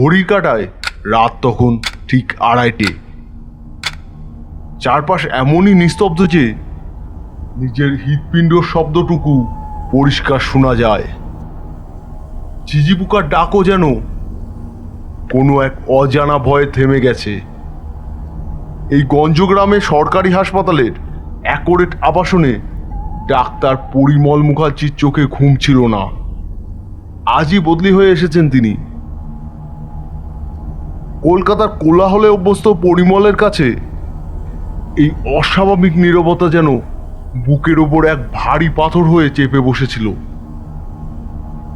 ঘড়ির কাটায় রাত তখন ঠিক আড়াইটে। চারপাশ এমনই নিস্তব্ধ যে নিজের হৃৎপিণ্ড শব্দটুকু পরিষ্কার শোনা যায়। চিজি পোকার ডাকও যেন কোনো এক অজানা ভয়ে থেমে গেছে। এই গঞ্জগ্রামে সরকারি হাসপাতালের অ্যাকোরেট আবাসনে ডাক্তার পরিমল মুখার্জির চোখে ঘুম ছিল না। আজই বদলি হয়ে এসেছেন তিনি। কলকাতার কোলাহলে অভ্যস্ত পরিমলের কাছে এই অস্বাভাবিক নীরবতা যেন বুকের ওপর এক ভারী পাথর হয়ে চেপে বসেছিল।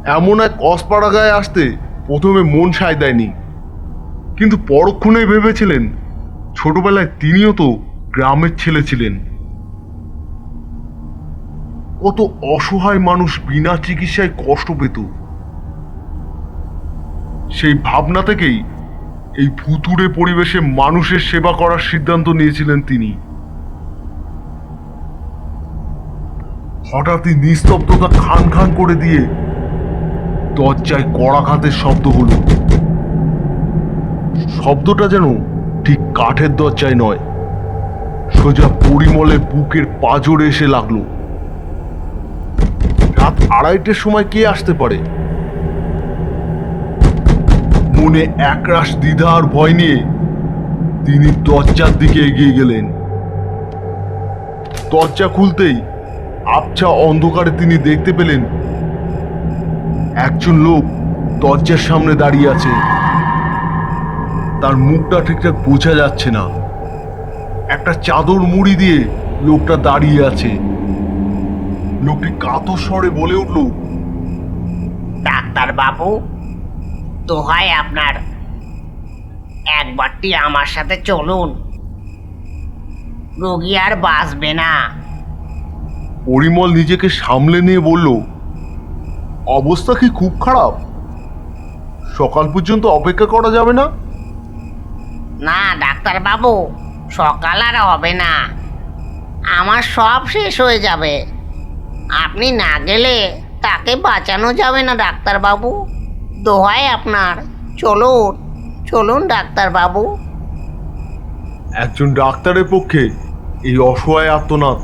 এমন এক অস্পাড়াগায় আসতে প্রথমে মন সায় দেয়নি। কিন্তু পরক্ষণে ভেবেছিলেন, ছোটবেলায় তিনিও তো গ্রামের ছেলে ছিলেন। কত অসহায় মানুষ বিনা চিকিৎসায় কষ্ট পেত। সেই ভাবনা থেকেই এই ভুতুড়ে পরিবেশে মানুষের সেবা করার সিদ্ধান্ত নিয়েছিলেন তিনি। হঠাৎই নিস্তব্ধতা খান খান করে দিয়ে দরজায় কড়াঘাতের শব্দ হলো। শব্দটা যেন ঠিক কাঠের দরজায় নয়, সোজা পরিমলের বুকের পাজরে এসে লাগল। রাত আড়াইটের সময় কে আসতে পারে? মনে একরাশ দ্বিধা আর ভয় নিয়ে তিনি দরজার দিকে এগিয়ে গেলেন। দরজা খুলতেই আবছা অন্ধকারে তিনি দেখতে পেলেন একজন লোক দরজার সামনে দাঁড়িয়ে আছে। তার মুখটা ঠিকঠাক বোঝা যাচ্ছে না। একটা চাদর মুড়ি দিয়ে লোকটা দাঁড়িয়ে আছে। লোকটি কাতর স্বরে বলে উঠল ডাক্তার বাবু দোহাই আপনার। একবারটি আমার সাথে চলুন। রোগী আর বাঁচবে না। পরিমল নিজেকে সামলে নিয়ে বলল অবস্থা কি খুব খারাপ? সকাল পর্যন্ত অপেক্ষা করা যাবে না? না ডাক্তার বাবু সকাল আর হবে না। আমার সব শেষ হয়ে যাবে। আপনি না গেলে তাকে বাঁচানো যাবে না ডাক্তার দোহাই আপনার। চলুন চলুন ডাক্তার বাবু একজন ডাক্তারের পক্ষে এই অসহায় আত্মনাদ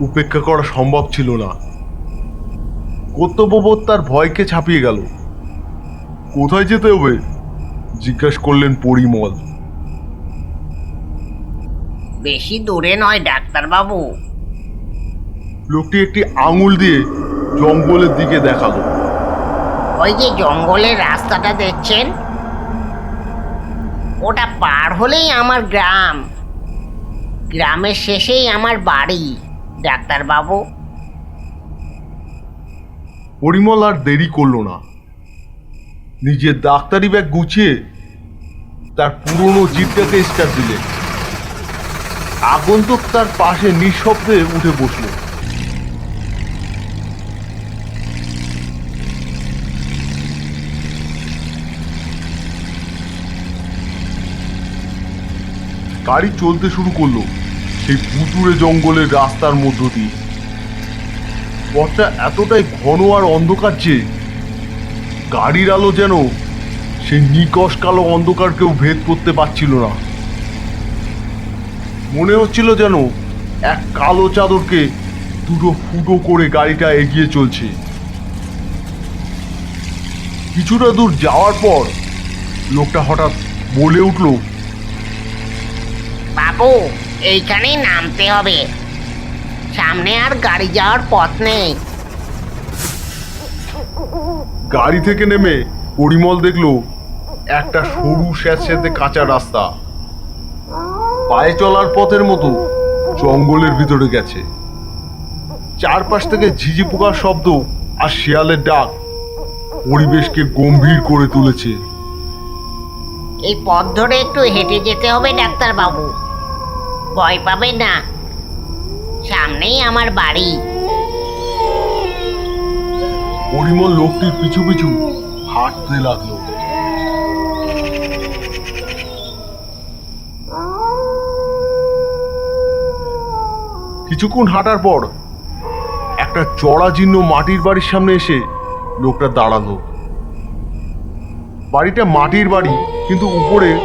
উপেক্ষা করা সম্ভব ছিল না। কর্তব্যবোধ তার ভয়কে ছাপিয়ে গেল। কোথায় যেতে হবে? জিজ্ঞাসা করলেন পরিমল। বেশি দূরে নয় ডাক্তার বাবু লোকটি একটি আঙুল দিয়ে জঙ্গলের দিকে দেখাল। ওই যে জঙ্গলের রাস্তাটা দেখছেন? ওটা পার হলেই আমার গ্রাম। গ্রামের শেষেই আমার বাড়ি ডাক্তার বাবু পরিমল আর দেরি করল না। নিজের ডাক্তারি ব্যাগ গুছিয়ে তার পুরনো জিপটাকে স্টার্ট দিলেন। আগন্তুক তার পাশে নিঃশব্দে উঠে বসল। গাড়ি চলতে শুরু করল। সেই পুতুরে জঙ্গলের রাস্তার মধ্য দিয়ে। পথটা এতটাই ঘন আর অন্ধকার যে, গাড়ির আলো যেন সেই নিকশ কালো অন্ধকারকেও ভেদ করতে পারছিল না। মনে হচ্ছিল যেন এক কালো চাদরকে দুটো ফুটো করে গাড়িটা এগিয়ে চলছে। কিছুটা দূর যাওয়ার পর লোকটা হঠাৎ বলে উঠল বাবু এইখানেই নামতে হবে। সামনে আর গাড়ি যাওয়ার পথ নেই। গাড়ি থেকে নেমে পরিমল দেখল একটা সরু স্যাঁতস্যাঁতে কাঁচা রাস্তা। পায়ে চলার পথের মতো জঙ্গলের ভিতরে গেছে। চারপাশ থেকে ঝিঝি পোকার শব্দ আর শিয়ালের ডাক পরিবেশকে গম্ভীর করে তুলেছে। এই পথ ধরে একটু হেঁটে যেতে হবে ডাক্তার বাবু ভয় পাবে না। সামনেই আমার বাড়ি। পরিমল লোকটির পিছু পিছু হাঁটতে লাগল। কিছুক্ষণ হাঁটার পর একটা চড়া জীর্ণ মাটির বাড়ির সামনে এসে লোকটা দাঁড়াল। বাড়িটা মাটির বাড়ি, কিন্তু উপরে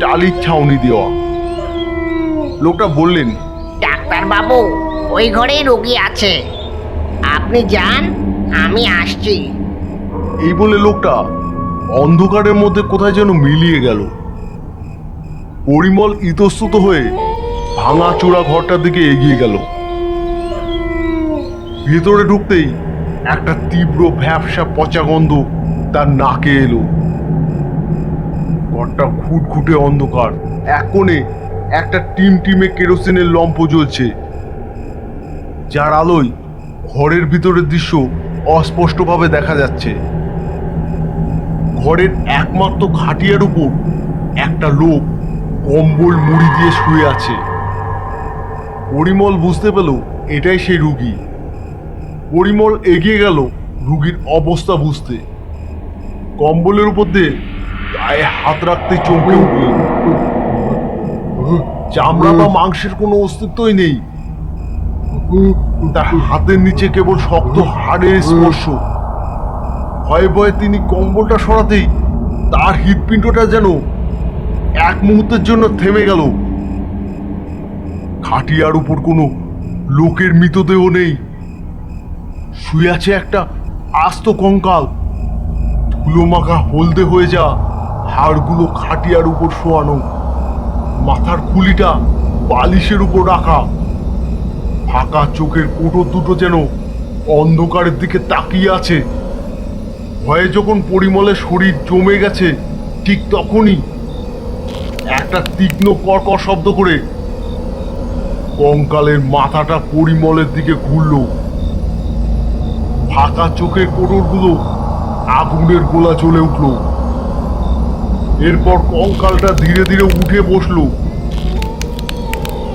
টালির ছাউনি দেওয়া। লোকটা বললেন ডাক্তার বাবু ওই ঘরেই রোগী আছে। আপনি যান আমি আসছি। এই বলে লোকটা অন্ধকারের মধ্যে কোথায় যেন মিলিয়ে গেল। পরিমল ইতস্তত হয়ে ভাঙা চূড়া ঘরটার দিকে এগিয়ে গেল। ভেতরে ঢুকতেই একটা তীব্র ভ্যাবসা পচা গন্ধ তার নাকে এলো। ঘরটা খুটখুটে অন্ধকার। এক কোণে একটা টিম টিমে কেরোসিনের লম্প জ্বলছে, যার আলোয় ঘরের ভিতরের দৃশ্য অস্পষ্টভাবে দেখা যাচ্ছে। ঘরের একমাত্র খাটিয়ার উপর একটা লোক কম্বল মুড়ি দিয়ে শুয়ে আছে। পরিমল বুঝতে পেল এটাই সেই রুগী। পরিমল এগিয়ে গেল রুগীর অবস্থা বুঝতে। কম্বলের উপর দিয়ে গায়ে হাত রাখতে চমকে উঠল। চামড়া বা মাংসের কোনো অস্তিত্বই নেই। তার হাতের নিচে কেবল শক্ত হাড়ের স্পর্শ। ভয়ে ভয়ে তিনি কম্বলটা সরাতেই তার হৃৎপিণ্ডটা যেন এক মুহূর্তের জন্য থেমে গেল। খাটিয়ার উপর কোনো লোকের মৃতদেহ নেই। শুয়ে আছে একটা আস্ত কঙ্কাল। ধুলো মাখা হলদে হয়ে যা হাড়গুলো খাটিয়ার উপর শোয়ানো। মাথার খুলিটা বালিশের উপর রাখা। ফাঁকা চোখের কোটর দুটো যেন অন্ধকারের দিকে তাকিয়ে আছে। ভয়ে যখন পরিমলের শরীর জমে গেছে, ঠিক তখনই একটা তীক্ষ্ণ কর্কর শব্দ করে কঙ্কালের মাথাটা পরিমলের দিকে ঘুরল। ফাঁকা চোখের কোটরগুলো আগুনের গোলা জ্বলে উঠল। এরপর কঙ্কালটা ধীরে ধীরে উঠে বসল।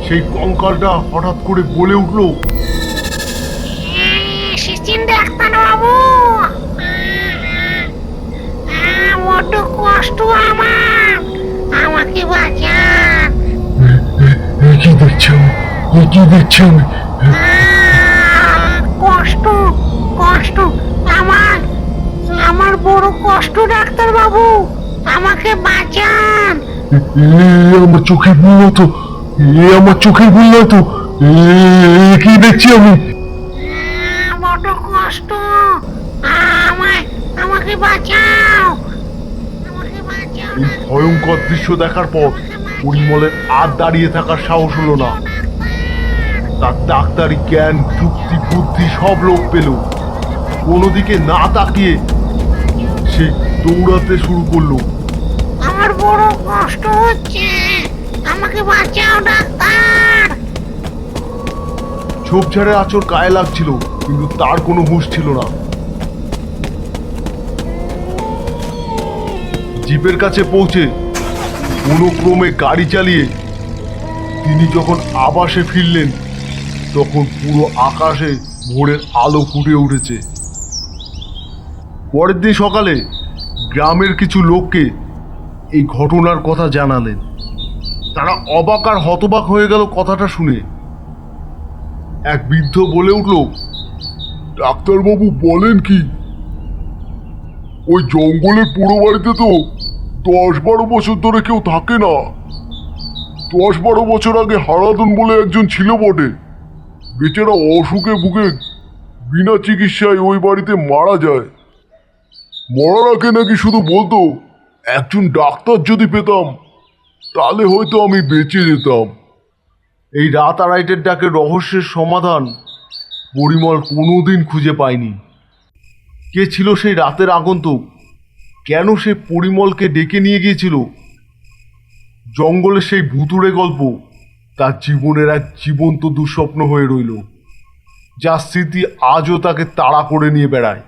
সেই কঙ্কালটা হঠাৎ করে বলে উঠল বাবু বড্ড কষ্ট আমার আমাকে বাঁচান। কি দেখছেন কি দেখছেন কষ্ট কষ্ট আমার আমার বড় কষ্ট ডাক্তার বাবু আমাকে বাঁচান। আমার চোখে ভুল হতো এ আমার চোখের ভুল হতো কি দেখছি আমি? বড় কষ্ট। আমায় আমাকে বাঁচাও। আমাকে বাঁচাও এই ভয়ঙ্কর দৃশ্য দেখার পর পরিমলের আর দাঁড়িয়ে থাকার সাহস হলো না। তার ডাক্তারি জ্ঞান যুক্তি বুদ্ধি সব লোক পেল। কোনো দিকে না তাকিয়ে সে দৌড়াতে শুরু করল। আমার বড় কষ্ট হচ্ছে। আমাকে বাঁচাও, ডাক্তার। ঝোপঝাড়ে আচর গায়ে লাগছিল, কিন্তু তার কোনো হুঁশ ছিল না। জিপের কাছে পৌঁছে কোনো ক্রমে গাড়ি চালিয়ে তিনি যখন আবাসে ফিরলেন, তখন পুরো আকাশে ভোরের আলো ফুটে উঠেছে। পরের দিন সকালে গ্রামের কিছু লোককে এই ঘটনার কথা জানালেন। তারা অবাক আর হতবাক হয়ে গেল কথাটা শুনে। এক বৃদ্ধ বলে উঠল, ডাক্তারবাবু, বলেন কি? ওই জঙ্গলের পুরো বাড়িতে তো দশ বারো বছর ধরে কেউ থাকে না। দশ বারো বছর আগে হারাদন বলে একজন ছিল বটে। বেচারা অসুখে বুকে বিনা চিকিৎসায় ওই বাড়িতে মারা যায়। মরার আগে নাকি শুধু বলতো একজন ডাক্তার যদি পেতাম, তাহলে হয়তো আমি বেঁচে যেতাম। এই রাত আড়াইটের ডাকে রহস্যের সমাধান পরিমল কোনোদিন খুঁজে পায়নি। কে ছিল সেই রাতের আগন্তুক? কেন সে পরিমলকে ডেকে নিয়ে গিয়েছিল? জঙ্গলের সেই ভুতুড়ে গল্প তার জীবনের এক জীবন্ত দুঃস্বপ্ন হয়ে রইল, যা স্মৃতি আজও তাকে তাড়া করে নিয়ে বেড়ায়।